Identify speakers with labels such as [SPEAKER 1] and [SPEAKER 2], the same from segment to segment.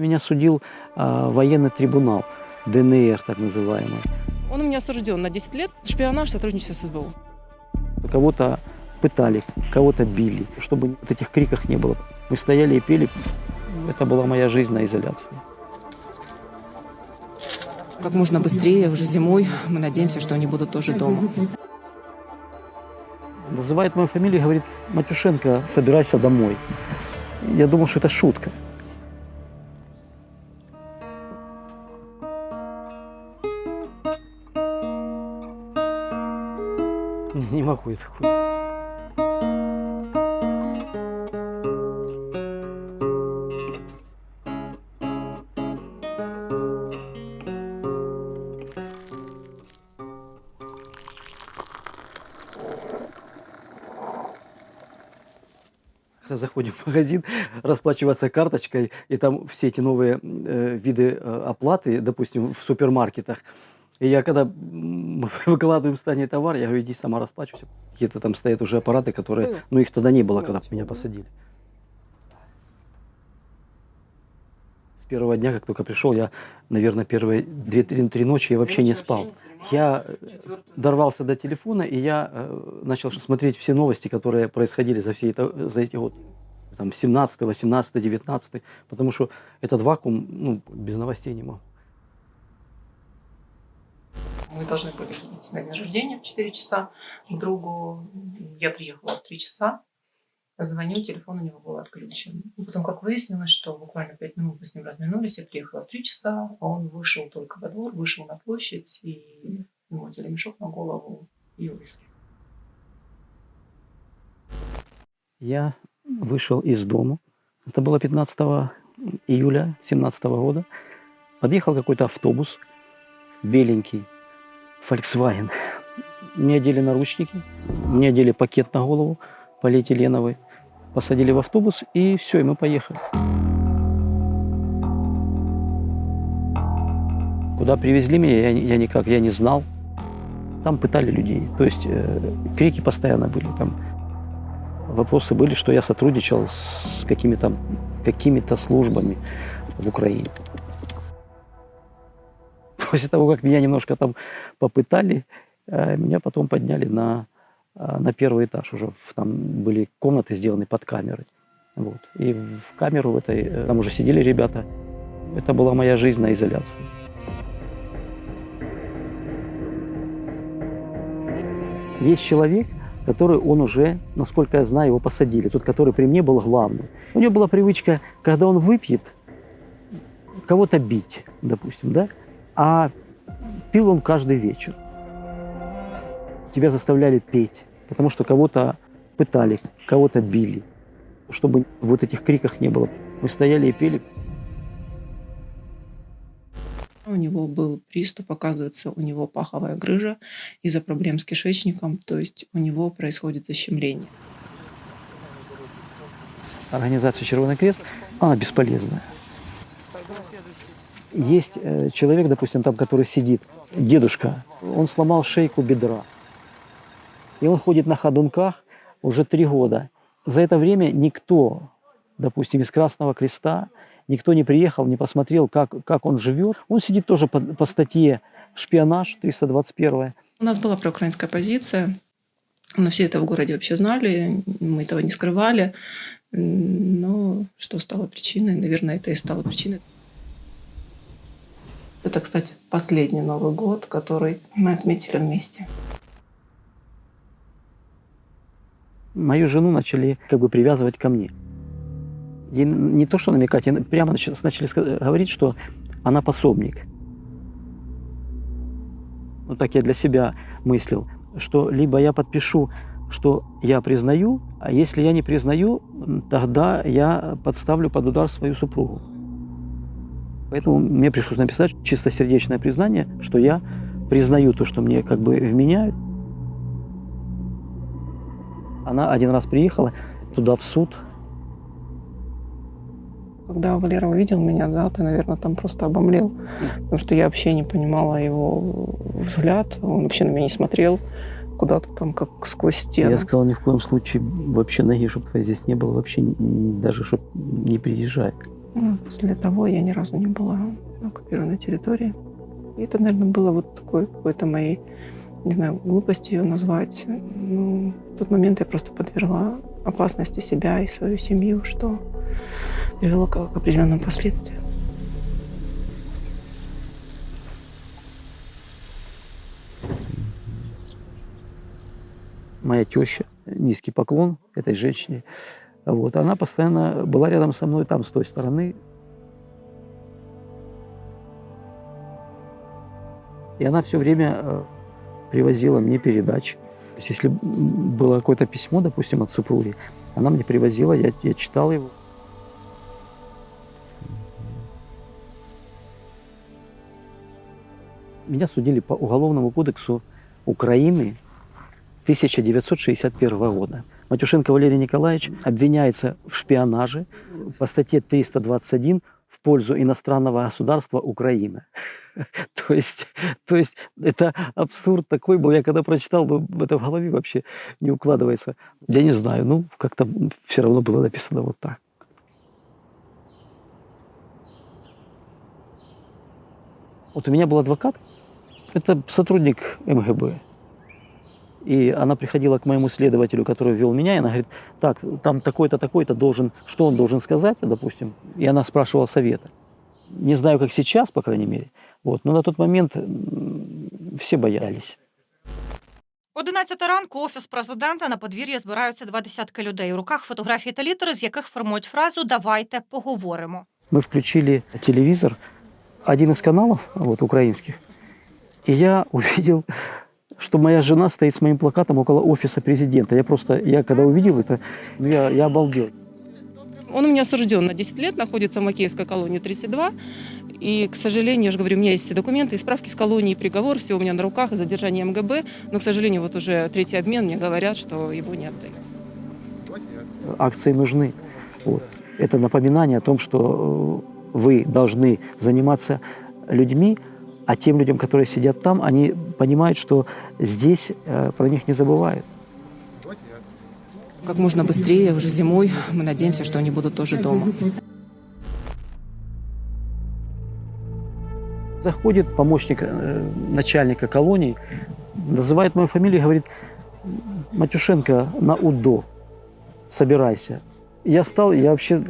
[SPEAKER 1] Меня судил а, военный трибунал, ДНР так называемый.
[SPEAKER 2] Он у меня осужден на 10 лет. Шпионаж, сотрудничество с СБУ.
[SPEAKER 1] Кого-то пытали, кого-то били, чтобы вот этих криков не было. Мы стояли и пели. Это была моя жизнь на изоляции.
[SPEAKER 2] Как можно быстрее, уже зимой, мы надеемся, что они будут тоже дома.
[SPEAKER 1] Называет мою фамилию и говорит, Матюшенко, собирайся домой. Я думал, что это шутка. Я такой. Заходим в магазин, расплачиваться карточкой, и там все эти новые э, виды э, оплаты, допустим, в супермаркетах. И я когда мы выкладываем в стане товар, я говорю, иди сама расплачивайся. Какие-то там стоят уже аппараты, которые,
[SPEAKER 2] Было.
[SPEAKER 1] ну их тогда не было, когда
[SPEAKER 2] Было,
[SPEAKER 1] меня
[SPEAKER 2] было.
[SPEAKER 1] посадили. С первого дня, как только пришел, я, наверное, первые две-три ночи я вообще не спал. Я э, дорвался до телефона, и я э, начал смотреть все новости, которые происходили за, все это, за эти годы. Там 17, 18, 19, потому что этот вакуум, ну, без новостей не мог.
[SPEAKER 3] Мы должны были ехать на день рождения в 4 часа к другу. Я приехала в 3 часа. Звоню, телефон у него был отключен. И потом, как выяснилось, что буквально 5 минут мы с ним разминулись, я приехала в 3 часа, а он вышел только во двор, вышел на площадь, и ему одели мешок на голову и увезли.
[SPEAKER 1] Я вышел из дома. Это было 15 июля 17 года. Подъехал какой-то автобус, беленький, Volkswagen. Мне одели наручники, мне одели пакет на голову полиэтиленовый, посадили в автобус, и все, и мы поехали. Куда привезли меня, я, я никак, я не знал. Там пытали людей, то есть э, крики постоянно были, там вопросы были, что я сотрудничал с какими-то какими службами в Украине. После того, как меня немножко там попытали, э, меня потом подняли на, э, на первый этаж. Уже в- там были комнаты сделаны под камеры. Вот. И в камеру в этой, э, там уже сидели ребята. Это была моя жизнь на изоляции. Есть человек, который он уже, насколько я знаю, его посадили. Тот, который при мне был главным. У него была привычка, когда он выпьет, кого-то бить, допустим, да? А пил он каждый вечер. Тебя заставляли петь, потому что кого-то пытали, кого-то били, чтобы вот этих криках не было. Мы стояли и пели.
[SPEAKER 3] У него был приступ, оказывается, у него паховая грыжа из-за проблем с кишечником, то есть у него происходит ощемление.
[SPEAKER 1] Организация «Червоный крест», она бесполезная. Есть э, человек, допустим, там, который сидит, дедушка, он сломал шейку бедра. И он ходит на ходунках уже три года. За это время никто, допустим, из Красного Креста, никто не приехал, не посмотрел, как, как он живет. Он сидит тоже по, по статье «Шпионаж» 321
[SPEAKER 3] У нас была проукраинская позиция, но все это в городе вообще знали, мы этого не скрывали. Но что стало причиной? Наверное, это и стало причиной. Это, кстати, последний Новый год, который мы отметили вместе.
[SPEAKER 1] мою жену начали как бы привязывать ко мне. Ей не то, что намекать, ей прямо нач- начали ска- говорить, что она пособник. Вот так я для себя мыслил, что либо я подпишу, что я признаю, а если я не признаю, тогда я подставлю под удар свою супругу. Поэтому мне пришлось написать чистосердечное признание, что я признаю то, что мне как бы вменяют, она один раз приехала туда в суд.
[SPEAKER 3] Когда Валера увидел меня, да, ты, наверное, там просто обомлел. Потому что я вообще не понимала его взгляд. Он вообще на меня не смотрел. Куда-то там, как сквозь стену.
[SPEAKER 1] Я сказал, ни в коем случае вообще ноги, чтобы твоей здесь не было, вообще даже чтобы не приезжай.
[SPEAKER 2] Ну, после того я ни разу не была на оккупированной территории. И это, наверное, было вот такой какой-то моей, не знаю, глупостью ее назвать. Ну, в тот момент я просто подвергла опасности себя и свою семью, что привело к, к определенным последствиям.
[SPEAKER 1] моя теща, низкий поклон этой женщине. Вот, она постоянно была рядом со мной там, с той стороны. И она все время э, привозила мне передачи. То есть, если было какое-то письмо, допустим, от супруги, она мне привозила, я, я читал его. Меня судили по Уголовному кодексу Украины 1961 года. Матюшенко Валерий Николаевич обвиняется в шпионаже по статье 321 в пользу иностранного государства Украина. то, есть, то есть это абсурд такой был. Я когда прочитал, ну, это в голове вообще не укладывается. Я не знаю, ну, как-то все равно было написано вот так. Вот у меня был адвокат, это сотрудник МГБ. И она приходила к моему следователю, который вел меня, и она говорит, так, там такой-то, такой-то должен, что он должен сказать, допустим. И она спрашивала совета. Не знаю, как сейчас, по крайней мере. Вот. Но на тот момент м, все боялись.
[SPEAKER 4] 11 ранку офіс президента на подвір'ї збираються два десятки людей. У руках фотографії та літери, з яких формують фразу Давайте поговоримо.
[SPEAKER 1] Мы включили телевизор, один из каналов, вот, украинских, и я увидел, что моя жена стоит с моим плакатом около офиса президента. Я просто, я когда увидел это, ну, я, я обалдел.
[SPEAKER 5] Он у меня осужден на 10 лет, находится в Макеевской колонии 32. И, к сожалению, я же говорю, у меня есть все документы, и справки с колонии, и приговор, все у меня на руках, и задержание МГБ. Но, к сожалению, вот уже третий обмен, мне говорят, что его не отдают.
[SPEAKER 1] акции нужны. Вот. Это напоминание о том, что э, вы должны заниматься людьми, а тем людям, которые сидят там, они понимают, что здесь э, про них не забывают.
[SPEAKER 2] Как можно быстрее, уже зимой, мы надеемся, что они будут тоже дома.
[SPEAKER 1] Заходит помощник э, начальника колонии, называет мою фамилию и говорит, Матюшенко на УДО, собирайся. Я стал, я вообще,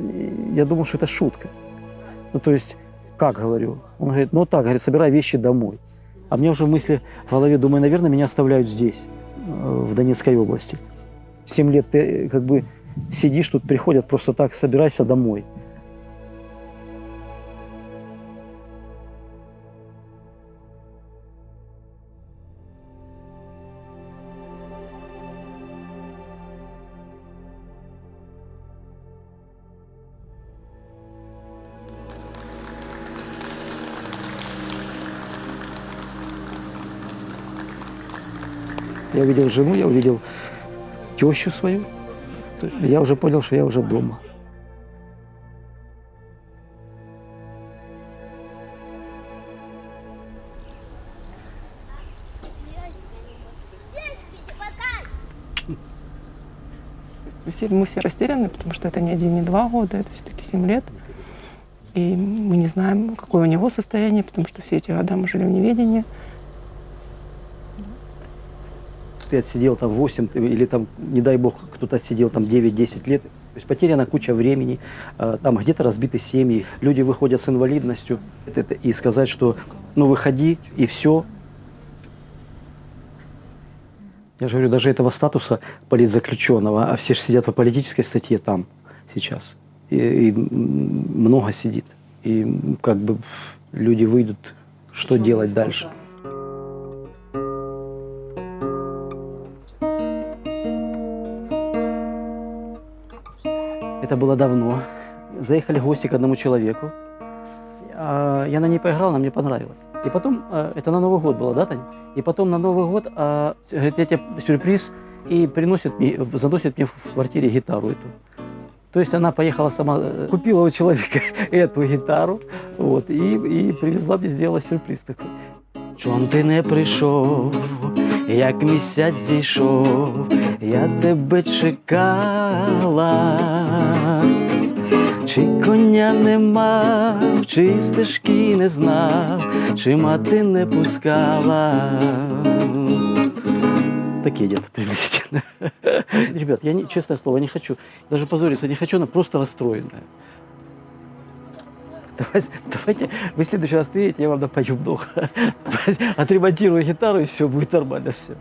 [SPEAKER 1] я думал, что это шутка. Ну, то есть, как говорю? Он говорит, ну так, говорит, собирай вещи домой. А мне уже мысли в голове, думаю, наверное, меня оставляют здесь, э, в Донецкой области. Семь лет ты э, как бы сидишь тут, приходят просто так, собирайся домой. Я увидел жену, я увидел тещу свою. Я уже понял, что я уже дома.
[SPEAKER 2] Мы все растеряны, потому что это не один, не два года, это все-таки семь лет. И мы не знаем, какое у него состояние, потому что все эти года мы жили в неведении.
[SPEAKER 1] Ты отсидел там 8 ты- или там, не дай бог, кто-то отсидел там 9-10 лет. То есть потеряна куча времени, э, там где-то разбиты семьи, люди выходят с инвалидностью. Это- и сказать, что ну выходи и все. Я же говорю, даже этого статуса политзаключенного, а все же сидят по политической статье там сейчас. И, и много сидит. И как бы люди выйдут, что делать дальше. Это было давно. Заехали гости к одному человеку. А, Я на ней поиграл, она мне понравилась. И потом, а, это на Новый год было, да, Тань? И потом на Новый год, а, говорит, я тебе сюрприз, и приносит мне, заносит мне в квартире гитару эту. То есть она поехала сама, э, купила у человека эту гитару, вот, и, и привезла мне, сделала сюрприз такой. Чом ти не прийшов, як місяць зійшов, я тебе чекала. Чи коня не мав, чи стежки не знав, чи мати не пускала. Такие где-то приблизительно. Ребят, я не, честное слово, не хочу даже позориться, не хочу, она просто расстроенная. Давайте, давайте вы в следующий раз приедете, я вам допою много. Отремонтирую гитару, и все, будет нормально все.